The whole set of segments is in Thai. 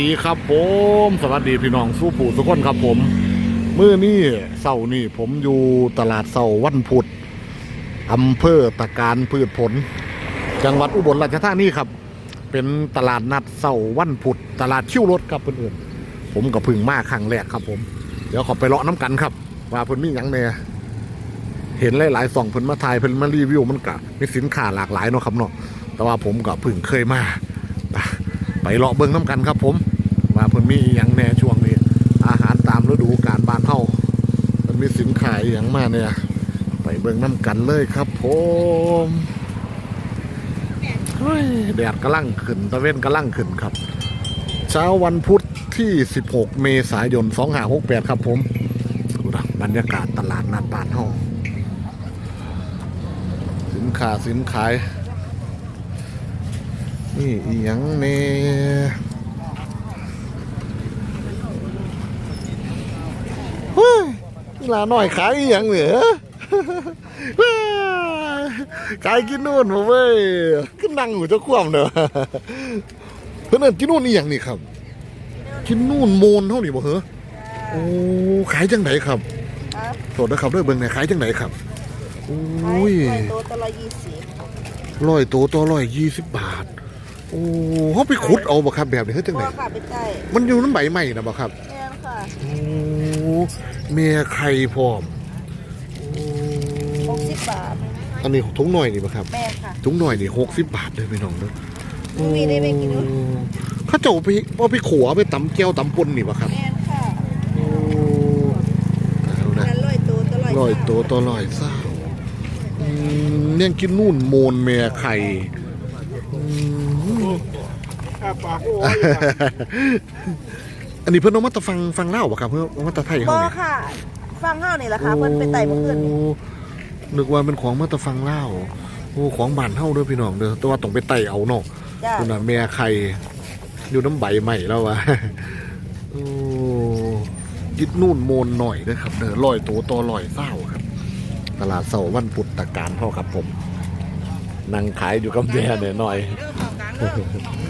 ดีครับผม สวัสดีพี่น้องสู้ปู่ทุกคนครับผมเมื่อนี่เสาร์นี่ผมอยู่ตลาดเสาวันพุธอำเภอตะการพืชผล จังหวัดอุบลราชธานีครับ เป็นตลาดนัดเสาวันพุธตลาดคิ้วรถครับเพื่อนๆผมกับพึ่งมาครั้งแรกครับ ผม เดี๋ยวขอไปเลาะน้ำกันครับ ว่าเพิ่นมีหยังแหน่เห็นหลายๆส่องเพิ่นมาถ่ายเพิ่นมารีวิวมันกะมีสินค้าหลากหลายเนาะครับเนาะแต่ว่าผมกับพึ่งเคยมาไปเลาะเบิ้งน้ำกันครับผม ว่าเพิ่นมีอย่างแน่ช่วงนี้ อาหารตามฤดูกาลบ้านเฮามันมีสินค้าอย่างมากเนี่ยไปเบิ้งน้ำกันเลยครับผมเฮ้ยแดดกำลังขึ้นตะเว้นกำลังขึ้นครับ เช้าวันพุธที่ 16 เมษายน 2568 ครับผมดูนะบรรยากาศตลาดนัดบ้านเฮาสินค้าสินขาย นี่อีหยังเน่ฮ้ยอีห ลาหน่อยขายอีหยังเหนือขายกินนู่นมาเว้ยขึ้นนั่งอยู่เจ้าควมเด้อเพื่อนเอิ้นกินนู่นอีหยังนี่ครับกินนู่นโมนเท่านี่บ่เหรอโอ้ขายจังไหนครับโทษนะครับเด้อเบิ่งเนี่ยขายจังไหนครับโอ้ยไข่โตตัวละยี่สิบร้อยตัวตัวร้อยยี่สิบบาทโอ้เขาไปขุดเอาบ่ครับแบบนี้เฮ้ยจังไหนพ่อค่ไปใต้มันอยู่น้ำใบใหม่นะบ่ครับแม่ค่ะโอ้ เมียไข่พร้อมโอ้หกสิบบาทอันนี้ถุงหน่อยนี่บ่ครับ แม่นค่ะ ถุงหน่อยนี่หกสิบบาทเลยพี่น้องเด้อมึงมีได้ไปกินดูโอ้เขาเจ้าไปเอาไปขัวไปตำแก้วตำปนนี่บ่ครับแม่นค่ะโอ้เอานะ นั่นร้อยตัวตัวร้อยร้อยตัวต่อร้อยเศร้าอืมเนี่ยกินนู่นโมนเมียไข่อืมอั นนี้เพิ่นเอามาแตะฟังฟังเล่าบ่ครับเพิ่นเอามาแตะไทยบ่เฮานี่ค่ะ ฟังเฮานี่แหละค่ะเพิ่นไปไต่เมื่อคืนนี่โอ้นึกว่าเป็นของมาแตะฟังเล่าโอ้ของบ้านเฮาเด้อพี่น้องเด้อแต่ว่าต้องไปไต่เอาเนาะจ้าคุณน่ะแม่ไข่อยู่น้ำใบใหม่แล้ววะโอ้ยิดนู่นโมนหน่อยนะครับเด้อร้อยตัวต่อร้อยเศร้าครับ ตลาดเสาร์วันพุธตะการเท่าครับผมนั่งขายอยู่กับแม่เนี่ยหน่อยเบิ้งละเบิ้ง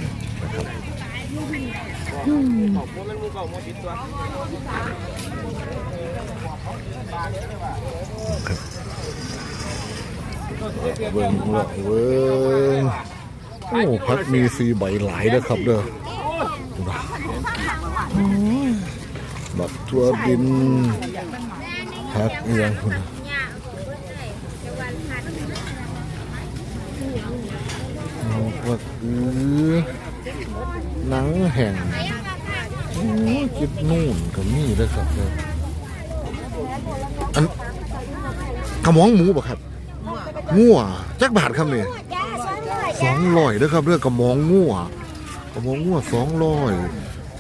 เวิ้งเว้ยโอ้พักมีสีใบหลายนะครับเด้อบักทั่วดินพักเอียงคุณเอาพักอือ หนังแห่งจิบนู่นก็มีเด้อครับเด้ออันกระมองหมูบ่ครับงัวจักบาทครับเนี่ยสองร้อยเด้อครับเรื่องกระมองงัวกระมองงัวสองร้อย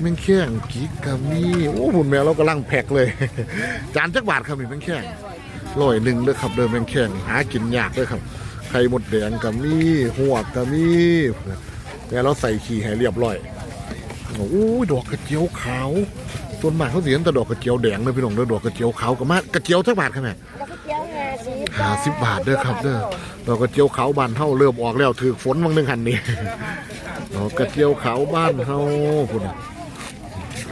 แม่งแข้งกิกกะมีโอ้หุ่นแมวเรากำลังแพ็กเลย จานจักบาทครับนี่แม่งแข้งร้อยหนึ่งเด้อครับเด้อแม่งแข้งหากินยากเด้อครับไข่หมดแดงกะมีหัวกะมี แม่เราใส่ขี้ให้เรียบร้อยโอ้ยดอกกระเจียวขาวส่วนมากเขาเสียแต่ดอกกระเจียวแดงเลยพี่น้องเด้อดอกกระเจียวขาวกับมากกระเจียวจักบาทครับแม่แล้วก็เจียวงาสิห้าสิบบาทเด้อครับเด้อดอกกระเจียวขาวบ้านเฮาเริ่มออกแล้วถือฝนบางนึงหันนี่ดอกกระเจียวขาวบ้านเฮาพุ่นน่ะ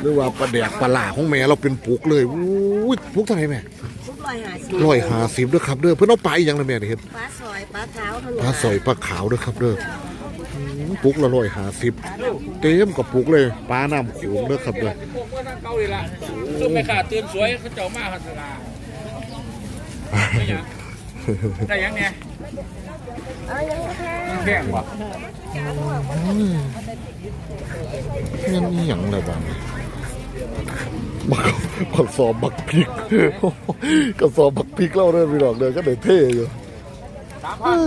หรือว่าปลาแดกปลาหลาของแม่เราเป็นปุกเลยอู้ยปุกเท่าไหร่แม่ทุกร้อยห้าสิบร้อยห้าสิบเด้อครับเด้อเพิ่นเอาไปอีหยังนะแม่นี่เฮ็ดปลาซอยปลาขาวเท่าปลาสอยปลาขาวเด้อครับเด้ออืม ปุกละร้อยห้าสิบเต็มกับปุกเลยปลาน้ำโขงเด้อครับเด้อพวกว่าทางเก่าเลยล่ะคือไม่ขาดตื่นสวยเขาเจ้ามาหัตลาไม่ยังได้ยังเนี่ยเอายังไงคะมันแพงวะเงี้ยนี่หยังอะไรบ้างบักบักสอบบักพริกก็สอบบักพริกเล่าเรื่องพี่ดอกเดินก็เลยเท่อยู่สามพัน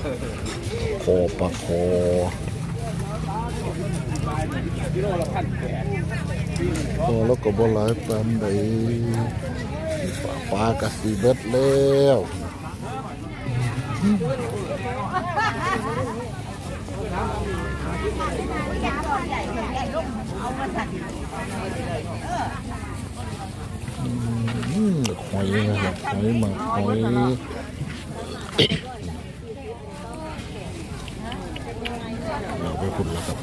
คอ ปลาคอกิโลละพันแล้วก็บ่หลายปานใดปลากระสีเบ็ดแล้วหอยนะครับหอยมักหอยเราไป คุณแล้วครับ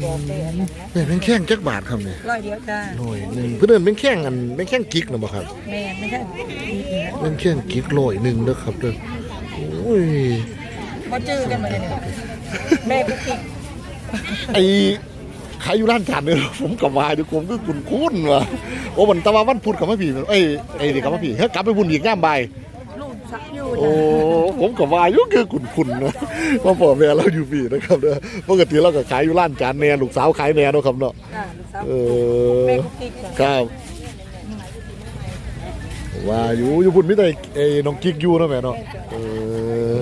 เนี่ยเป็นแข้งจักบาทครับเนี่ยร้อยเดียวจ้าหน่อยหนึ่งเพื่อนเอิ้นเป็นแข้งอันเป็นแข้งกิกนะบ่ครับแม่ไม่ใช่เป็นแข้งกิกร้อยหนึ่งเด้อครับเด้อโอ้ยบ่จื้อกันมาเลยเนี่ยแม่กุ๊กกิ๊กไอ้ขายอยู่ร้านจานเนี่ยผมกับวายอยู่ผมก็คุ้นคุ้นๆว่ะโอ้มันตะวันวันพุธกับมาผีเอ้ยไอ้นี่กับมาผีเฮ้ยกลับไปบุญอีกย่ามใบายลูกซักอยู่โอ้ ผมกับวายอยู่คือคุ้นคุ้นๆนะว่าพ่อแม่เราอยู่ผีนะครับเด้อปกติเราก็ขายอยู่ร้านจานแหน่ลูกสาวขายแหน่เนาะครับเนาะ จ้าลูกสาวเออ แม่กุ๊กกิ๊กจ้ะครับว่าอยู่อยู่พุ่นมิได้ไอ้น้องกิ๊กอยู่เนาะแม่เนาะเออ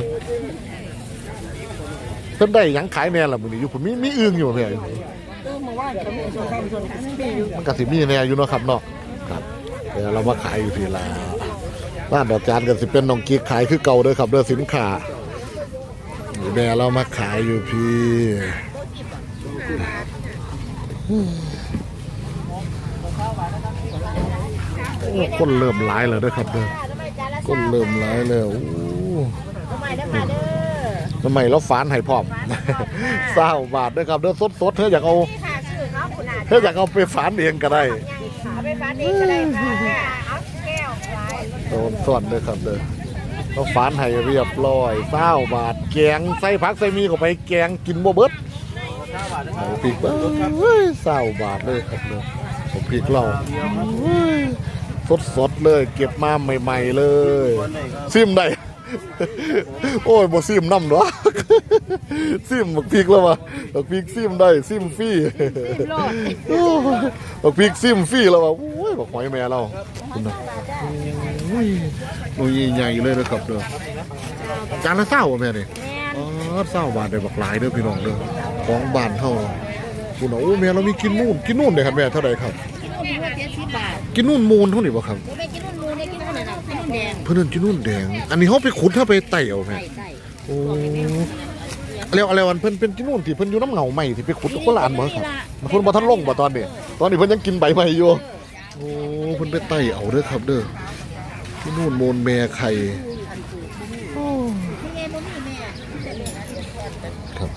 เพิ่นได้หยังขายแหน่ล่ะมื้อนี้อยู่พุ่นมีมีอึ่งอยู่บ่แม่เออมาว่าจะมีส่วนข้าวส่วนข้าวปีอยู่มันก็สิมีแหน่อยู่เนาะครับเนาะครับเดี๋ยวเรามาขายอยู่ที่ลา ร้านดอกจานก็สิเป็นน้องกิ๊กขายคือเก่าเด้อครับเด้อสินค้าแม่เรามาขายอยู่พี่คนเริ่มหลายแล้วด้อครับเด้อคนเริ่มหลายแล้วโอ้ทำไมได้มาเด้อทำไมเราฝานให้พร้อมเศร้าบาทด้อครับเด้อสดๆเธออยากเอานี่ค่ะชื่อเธออยากเอาไปฝานเองก็ได้ไปฟานเองก็ได้ค่ะ โดนส่วนเด้อครับเด้อเราฝานให้เรียบร้อยเศร้าบาทแกงใส่ผักใส่มีเข้าไปแกงกินบ่เบิดเอาพริกเอ้ยเศร้าบาทเลยครับเด้อเอาพริกเราสดสดๆเลย เก็บมาใหม่ๆเลย ซิมได้โอ้ยบ่ซิมน้ำเนาะซิมบักพริกแล้ววะบักพริกซิมได้ซิมฟรีโอ้ยบักพริกซิมฟรีแล้ววะโอ้ยบักหอยแม่เราคุณนะ อ้ยหนูใหญ่ๆเลยนะครับเด้อจานละเศร้าบ่แม่นี่อ๋อเศร้าบาทได้บักหลายเด้อพี่น้องเด้อของบ้านเฮาคุณน่ะโอ้แม่เรามีกินนู่นกินนู่นเด้อครับแม่เท่าไหร่ครับกินนู่นเจ็ดสิบบาทกินนู่นมูลเท่านี้บ่ครับผมไม่กินนู่นมูเนี่ยกินนู่นน่ะกินนู่นแดงเพิ่นเอิ้นกินนู่นแดง อันนี้เฮาไปขุดเฮาไปไต่เอาแม่ใส่ใส่โอ้แล้วอะไรวันเพิ่นเป็นที่นู่นที่เพิ่นอยู่น้ำเหงาใหม่ที่ไปขุดคนละอันบ่ครับมันเพิ่นบ่ทันลงบ่ตอนนี้ ตอนนี้เพิ่นยังกินใบใหม่อยู่โอ้เพิ่นไปไต่เอาเด้อครับเด้อ ที่นู่นโมนแม่ไข่คุณเอ็มบ่มีแม่ครับ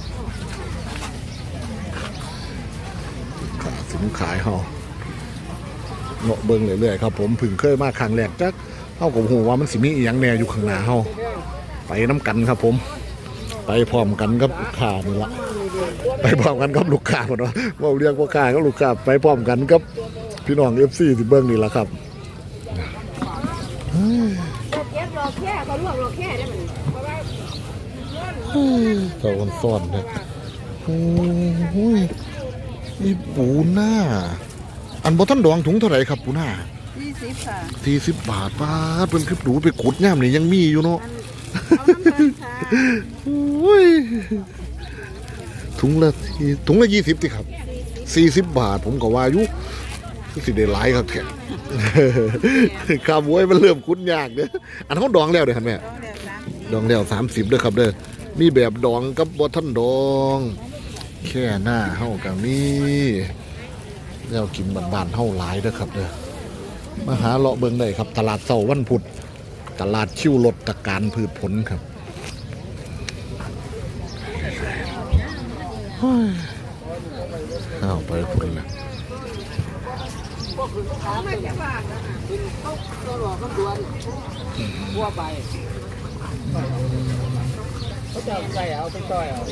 ขาสินขายเฮาเนาะเบิ่งเรื่อยๆครับผมเพึ่งเคยมาครั้งแรกจักเฮาก็บ่ฮู้ว่ามันสิมีอีหยังแหน่อยู่ข้างหน้าเฮาไปน้ำกันครับผม ไปพร้อมกันกับลูกค้านี่ละไปพร้อมกันกับลูกค้าพุ่นว่าเว้าเรียกว่าค้ากับลูกค้าไปพร้อมกันกับพี่น้อง FC ที่เบิ่งนี่ล่ะครับ เก็บรอแค่เขาลวกรอแค่ได้มันเพราะว่าตะวันซ่อนเนี่ยโอ้ยนี่ปูหน้า อันบ่ท่านดองถุงเท่าไหร่ครับปูหน้ายี่สิบค่ะสี่สิบบาทป้าเป็นคลิปหนูไปขุดย่ามนี่ยังมีอยู่เนาะโอ้ยถุงละถุงละยี่สิบสิครับสี่สิบบาทผมก็ว่าอยู่ สิได้หลายครับแท้ข้าวบวยมันเริ่มคุ้นยากเด้ออันเขาดองแล้วเด้อครับแม่ดองแล้วสามสิบเด้อครับเด้อมีแบบดองกับบท่านดอง แค่หน้าเฮากับมีแล้วกินบ้านๆเฮาหลายเด้อครับเด้อมาหาเลาะเบิ่งได้ครับ ตลาดเสาร์วันพุธตลาดชิวรถตะการพืชผลครับเฮ้ย เอาไปพุ่นละบัวไปเขาจะใส่เอาไปต่อยเอาเ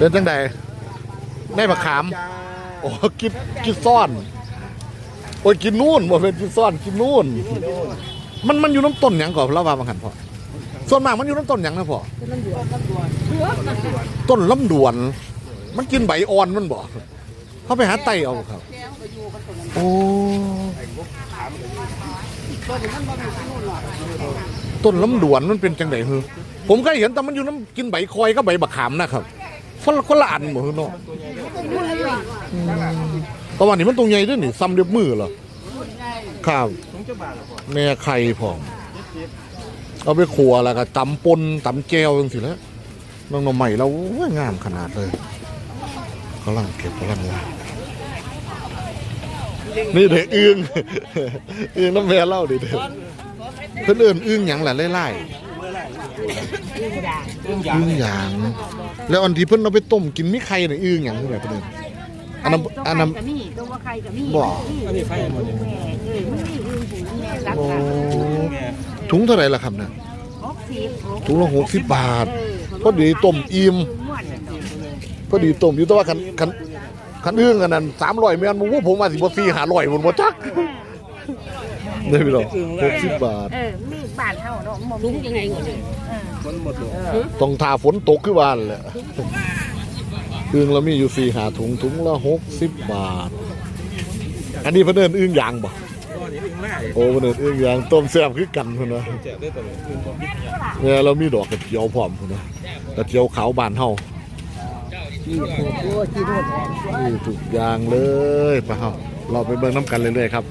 ป็นจังใดได้มะขาม โอ้กินกินซ่อน โอ้ยกินนู่นบ่เป็นกินซ่อนกินนู่น มันมันอยู่น้ำต้นหยังก่อนเราว่าบางหันพอ ส่วนมากมันอยู่น้ำต้นหยังนะพ่อต้นลำดวน มันกินใบอ่อนมันบ่เขาไปหาไตเอาครับ โอ้ต้นลำดวนมันเป็นจังไดฮือผมเคยเห็นแต่มันอยู่น้ำกินใบคอยก็ใบบักขามนะครับคนละคนละอันบ่ฮือเนาะอืมแตะวันนี้มันตรงใหญ่ด้วยนี่ซ้ำเรียบมือเหรอครับแม่ไข่พร้อม เอาไปขัวแล้วก็ตำปนตำแก้วจังสิแล้วน้องหน่อใหม่เราโอ้ยงามขนาดเลยกำลังเก็บกำลังว่านี่เด็กอึงอึงน้ำแม่เล่าดิเด็กเพิ่นเอิ้นอึ้งหยังล่ะไล่อึ้งด่างเรื่องๆยางอึ้งหยางแล้วอันที่เพิ่นเอาไปต้มกินมีไข่น่ะอึ้งหยังคือแบบเพิ่นเอิ้นอันนั้นอันนั้นก็มีตัวว่าใครก็มีบ่อันนี้ไฟหมดเลยแม่เอ้ยมันมีอึ้งผูแม่รักโอ้กันแม่ ถุงเท่าไหร่ล่ะครับน่ะหกสิบถุงละ60บาทเออพอดีต้มอิ่มม่วนน่ะดอกพอดีต้มอยู่แต่ว่าคันคันคันอึ้งอันนั้น300แม่นบ่ผมว่าสิบ่4 500พุ่นบ่จักได้พี่น้อง60บาทเออมีบ้านเฮาเนาะบ่มียังไงก่อนมันหมดเลยต้องทาฝนตกคือบ้านแหละอึ้งแล้วมีอยู่สี่หาถุงถุงละหกสิบบาท อันนี้เพิ่นเอิ้นอึ้งยางบ่ ตัวนี้อึ้งแม่โอ้เพิ่นเอิ้นอึ้งยางต้มแซ่บคือกันพุ่นนะเจ็บได้ตัวนี้อึ้งความพิษเนี่ยเนี่ยเรามีดอกกระเจียวพร้อมพุ่นนะกระเจียวขาวบ้านเฮาที่โคตรโอ้ที่โคตรนี่ทุกอย่างเลยไปเฮาเราไปเบิ่งน้ำกันเรื่อยๆครับ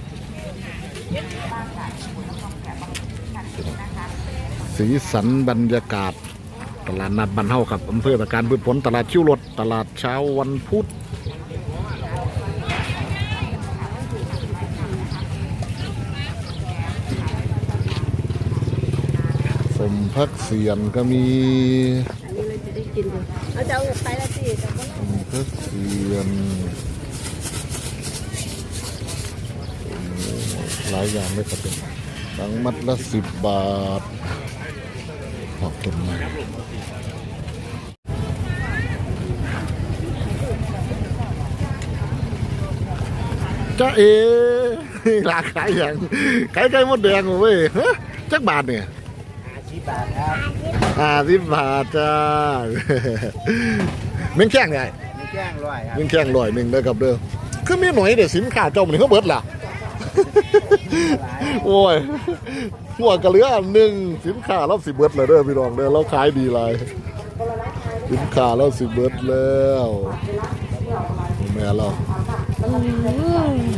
สีสันบรรยากาศ ตลาดนัดบ้านเฮาครับอำเภอตะการพืชผลตลาดชิวรถตลาดเช้าวันพุธ มพักเสียนก็มีนี่เลยจะได้กินเลยเอาจะเอาไปละสิแต่ก็สมพักเสียนหลายอย่างเลยครับเป็นตังมัดละสิบบาทขอบต้นไม้จ้าเอราคาอย่างไก่ไก่มดแดงเว้ยฮะจักบาทเนี่ย บบาทครับห้าสิบบาทจ้าเม่งแข้งไงมีแจ้งร้อยครับเม่งแข้งร้อยหนึ่งเด้อครับเด้อคือมีหน่อยเดี๋ยวสินค้าเจ้ามันเขาเบิดล่ะ โอ้ยหัวกระเหลืออันหนึ่งสินค้าเราสิเบิดเลยเด้อพี่น้องเด้อเราขายดีหลายสินค้าเราสิเบิดแล้วแม่เรา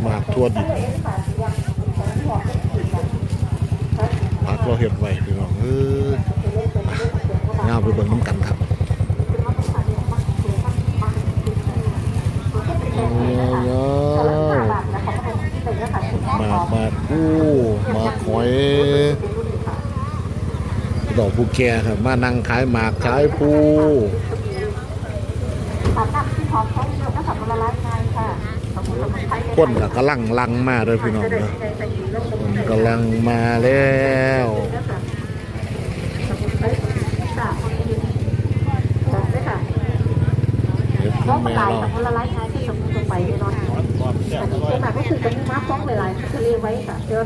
มากทั่วดิบ พักเราเห็ดไว้พี่น้องเอ้ยงามไปเบิ่งน้ำกันครับมากมากกู้มากหอยดอกผู้แก่ครับมานั่งขายหมากขายผู้คนกับ กำลังลังมาเลยพี่น้องเด้อคนกำลังมาแล้วเฮ็ดให้แม่เราคนละไลฟ์ท้ายที่สมมติไปเนาะความแซ่บอันนี้เป็นแบบก็คือเป็นม้าฟ้องหลายๆทะเลไว้ค่ะเจอ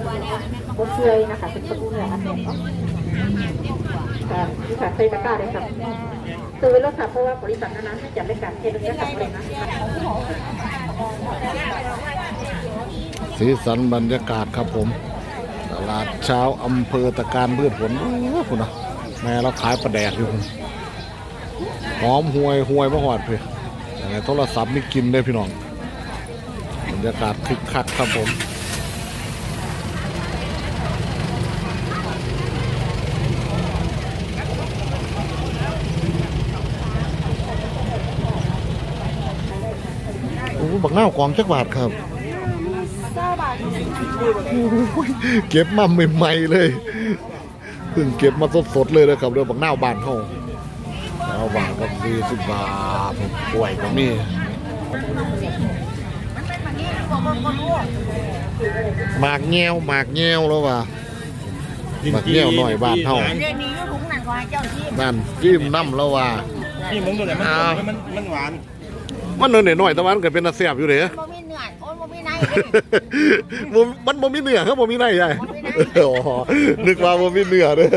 บนเฟือยนะคะเป็นประตูเนี่ยอันเนี้ยค่ะนี่ค่ะเคยตะกร้าเลยค่ะซื้อไว้แล้วค่ะเพราะว่าบริษัทนั้นๆให้จัดรายการเทเลวิชันเลยนะ สีสันบรรยากาศครับผม ตลาดเช้าอำเภอตะการพืชผลโอ้โหคุณนะแม่เราขายประแดกอยู่คุณหอมห่วยห่วยมะหอดเพื่อยังไงโทรศัพท์ไม่กินได้พี่น้องบรรยากาศคึกคักครับผม โอ้โห บักหน้าวกองจักบาทครับโอ้ยเก็บมาใหม่ๆเลยเพิ่งเก็บมาสดๆเลยนะครับเรื่องบักหน้าวบานเขาเอาบาทกับสี่สิบบาทป่วยก็มีหมากเงี้ยวหมากเงี้ยวแล้วว่ะหมักเงี้ยวหน่อยบาทเท่าเรื่องนี้อยู่ถุงนั่นก็ให้เจ้าที่นั่นจิ้มน้ำแล้วว่ะนี่มึงดูเลยมันมันมันหวาน มันหน่อยหน่อยๆแต่ว่ามันก็เป็นตาเสียบอยู่เด้บ่มีเนื้อโอ้ยบ่มีในเลยบ่มันบ่มีเนื้อครับบ่มีในใหญ่บ่มีในอ๋อนึกว่าบ่มีเนื้อเด้อ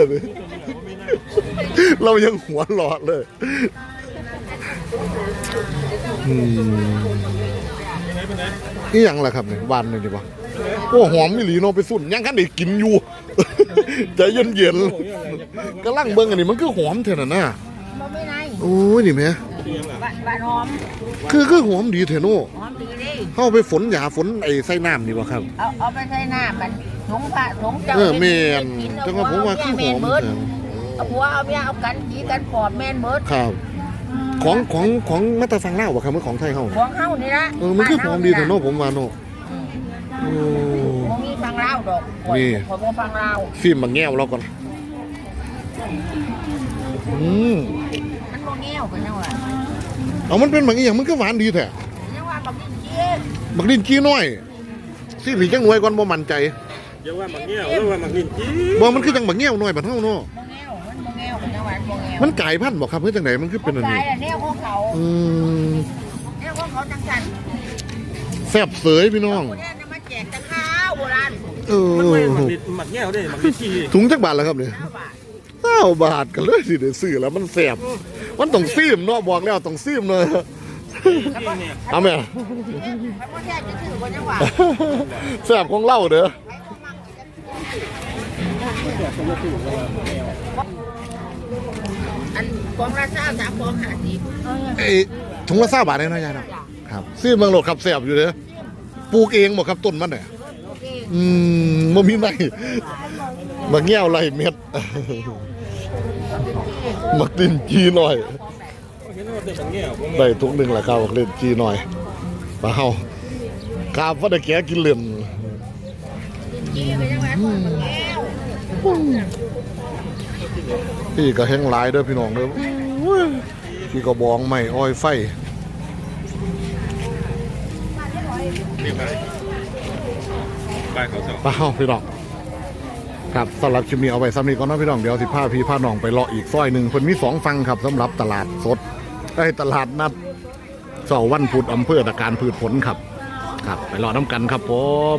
เรายังหัวหลอดเลยอืมนี่ยังล่ะครับเนี่ยหวานเลยดีป่ะโอ้หอมมิหลีเนาะไปสุ่นยังกันได้กินอยู่ใจเย็นๆกำลังเบิ่งอันนี้มันคือหอมเท่านั้นน่ะบ่มีใน โอ้ยนี่แหม่บ้านบ้านหอมคือคือหอมดีเถอะโน่หอมดีเด้เข้าไปฝนหยาฝนไอ้ไส้น้ำนี่บ่ครับ เอาเอาไปใส่น้ำมันถุงผ้าถุงเจ้าเออแม่นจังว่าผมว่าคือหอมเบิดเถอะเอาผัวเอาเมียเอากันผีกันปอบแม่นเบิดครับ ของของของมาตาฟังเล่าวบ่ครับมันของไทยเฮาของเฮานี่ละเออมันคือหอมดีเถอะโน่ผมว่าโน่โอ้บ่มีฟังลาวดอกนี่ขอบ่ฟังลาวฟิล์มมาแง่วเราก่อนอืมมัน บ่แง่วกันจังว่าเอามันเป็นบางอย่างมันก็หวานดีแท้จังว่าบักดินเจี๊ยบบักดินกี้น้อยสิหลีจังหน่วยก่อนบ่มั่นใจเดี๋ยวว่ามักเงี้ยวเดี๋ยวว่ามักลิ้นจีบ่มันคือจังบักแง่วน้อยบัดเฮาเนาะบ่แง่วมันบ่แง่วกันจังว่าบ่แง่วมันกลายพันธุ์บ่ครับเพื่อจังไดมันคือเป็นอันตานี้ยแล้วแนวของเขาอืมแนวของเขาจังซั่นแซ่บเสยพี่น้องมาแจกตะข้าวโบราณเออมักลิ้นมักเงี้ยวเด้หมักลิ้นจีถุงจักบาทแล้วครับเนี่ย9บาท ก้าบาทกันเลยสิได้ซื้อแล้วมันแซ่บมันต้องซีมเนาะบอกแล้วต้องซีมเลยเนี่ยเอาแม่มันบ่แท้จะถือว่าจังว่าแซ่บของเล่าเด้ออันกองละเศร้าสามกองห้าสิบไอ้ถุงละ20บาทเองเนาะยายเนาะครับซีมเมืองโลดครับแซ่บอยู่เด้อปลูกเองบ่ครับต้นมันเนี่ยโอเคอืมบ่มีไหนบักแง่วไรเม็ด มักดินจีหน่อยเห็นว่าเป็นมักเงี้ยวบ่แม่ได้ทุกหนึ่งแหละครับบักเล่นจีหน่อยปลาเฮาคาบว่าได้แกกินเหลี่ยมนี่ก็จังว่าคนมันแก้วพี่ก็แห้งหลายเด้อพี่น้องเด้ออุ้ยพี่ก็บองไม่อ้อยไฟไปเขาสอบปลาเฮาพี่น้อง ครับสำหรับคลิปนี้เอาไว้ซ้ำนี้ก่อนเนาะพี่น้องเดี๋ยวสิพาพี่พาน้องไปเลาะอีกซอยหนึ่งเพิ่นมีสองฟังครับสำหรับตลาดสดไอ้ตลาดนัดเสาวันพุธอำเภอตะการพืชผลครับ ครับ ไปเลาะน้ำกันครับผม